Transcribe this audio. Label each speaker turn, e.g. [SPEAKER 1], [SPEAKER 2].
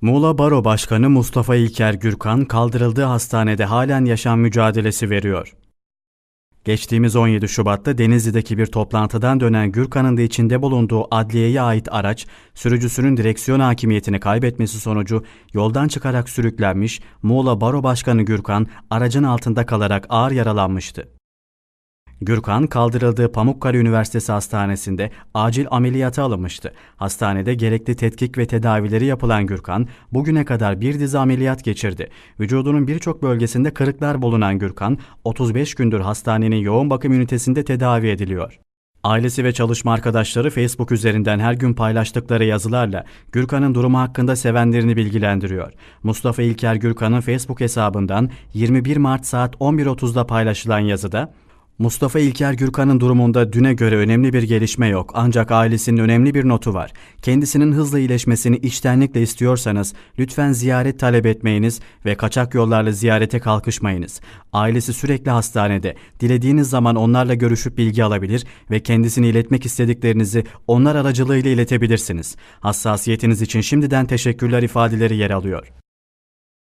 [SPEAKER 1] Muğla Baro Başkanı Mustafa İlker Gürkan kaldırıldığı hastanede halen yaşam mücadelesi veriyor. Geçtiğimiz 17 Şubat'ta Denizli'deki bir toplantıdan dönen Gürkan'ın da içinde bulunduğu adliyeye ait araç, sürücüsünün direksiyon hakimiyetini kaybetmesi sonucu yoldan çıkarak sürüklenmiş, Muğla Baro Başkanı Gürkan aracın altında kalarak ağır yaralanmıştı. Gürkan kaldırıldığı Pamukkale Üniversitesi Hastanesi'nde acil ameliyata alınmıştı. Hastanede gerekli tetkik ve tedavileri yapılan Gürkan, bugüne kadar bir dizi ameliyat geçirdi. Vücudunun birçok bölgesinde kırıklar bulunan Gürkan, 35 gündür hastanenin yoğun bakım ünitesinde tedavi ediliyor. Ailesi ve çalışma arkadaşları Facebook üzerinden her gün paylaştıkları yazılarla Gürkan'ın durumu hakkında sevenlerini bilgilendiriyor. Mustafa İlker Gürkan'ın Facebook hesabından 21 Mart saat 11.30'da paylaşılan yazıda Mustafa İlker Gürkan'ın durumunda düne göre önemli bir gelişme yok ancak ailesinin önemli bir notu var. Kendisinin hızla iyileşmesini içtenlikle istiyorsanız lütfen ziyaret talep etmeyiniz ve kaçak yollarla ziyarete kalkışmayınız. Ailesi sürekli hastanede. Dilediğiniz zaman onlarla görüşüp bilgi alabilir ve kendisini iletmek istediklerinizi onlar aracılığıyla iletebilirsiniz. Hassasiyetiniz için şimdiden teşekkürler ifadeleri yer alıyor.